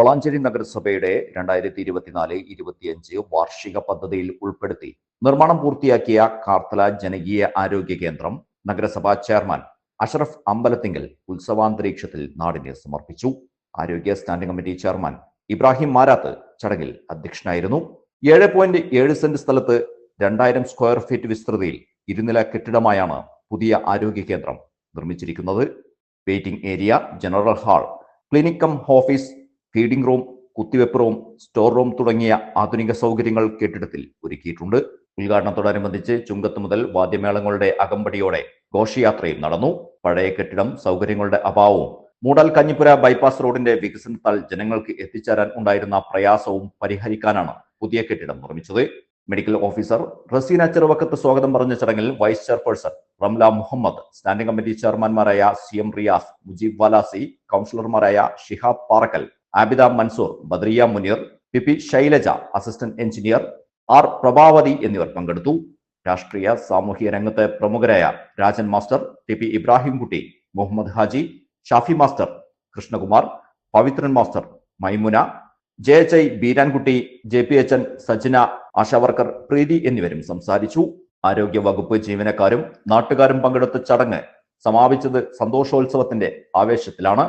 വളാഞ്ചേരി നഗരസഭയുടെ രണ്ടായിരത്തി ഇരുപത്തിനാല് ഇരുപത്തിയഞ്ച് വാർഷിക പദ്ധതിയിൽ ഉൾപ്പെടുത്തി നിർമ്മാണം പൂർത്തിയാക്കിയ കാർത്തല ജനകീയ ആരോഗ്യ കേന്ദ്രം നഗരസഭാ ചെയർമാൻ അഷറഫ് അമ്പലത്തിങ്കൽ ഉത്സവാന്തരീക്ഷത്തിൽ നാടിന് സമർപ്പിച്ചു. ആരോഗ്യ standing committee chairman Ibrahim Marath ചടങ്ങിൽ അധ്യക്ഷനായിരുന്നു. ഏഴ് പോയിന്റ് ഏഴ് സെന്റ് സ്ഥലത്ത് രണ്ടായിരം സ്ക്വയർ ഫീറ്റ് വിസ്തൃതിയിൽ ഇരുനില കെട്ടിടമായാണ് പുതിയ ആരോഗ്യ കേന്ദ്രം നിർമ്മിച്ചിരിക്കുന്നത്. വെയിറ്റിംഗ് ഏരിയ ജനറൽ ഹാൾ ക്ലിനിക്കം ഓഫീസ് ഫീഡിംഗ് റൂം കുത്തിവെപ്പ് റൂം സ്റ്റോർ റൂം തുടങ്ങിയ ആധുനിക സൗകര്യങ്ങൾ കെട്ടിടത്തിൽ ഒരുക്കിയിട്ടുണ്ട്. ഉദ്ഘാടനത്തോടനുബന്ധിച്ച് ചുങ്കത്ത് മുതൽ വാദ്യമേളങ്ങളുടെ അകമ്പടിയോടെ ഘോഷയാത്രയും നടന്നു. പഴയ കെട്ടിടം സൗകര്യങ്ങളുടെ അഭാവവും മൂടൽ കഞ്ഞിപ്പുര ബൈപ്പാസ് റോഡിന്റെ വികസനത്താൽ ജനങ്ങൾക്ക് എത്തിച്ചേരാൻ ഉണ്ടായിരുന്ന പ്രയാസവും പരിഹരിക്കാനാണ് പുതിയ കെട്ടിടം നിർമ്മിച്ചത്. മെഡിക്കൽ ഓഫീസർ റസീന ചെറുവക്കത്ത് സ്വാഗതം പറഞ്ഞ ചടങ്ങിൽ vice chairperson Ramla Muhammad standing committee ചെയർമാൻമാരായ C M Riyas Mujeeb Valasi കൗൺസിലർമാരായ Shihab Parakkal Abida Mansoor Badriya Muneer P P Shailaja assistant engineer R Prabhavathi എന്നിവർ പങ്കെടുത്തു. രാഷ്ട്രീയ സാമൂഹിക രംഗത്തെ പ്രമുഖരായ Rajan master T P Ibrahimkutty Muhammad Haji Shafi master Krishnakumar Pavithran master Maimuna J H I Beerankutty J P H N Sajna ASHA worker Preethi എന്നിവരും സംസാരിച്ചു. ആരോഗ്യ വകുപ്പ് ജീവനക്കാരും നാട്ടുകാരും പങ്കെടുത്ത ചടങ്ങ് സമാപിച്ചത് സന്തോഷോത്സവത്തിന്റെ ആവേശത്തിലാണ്.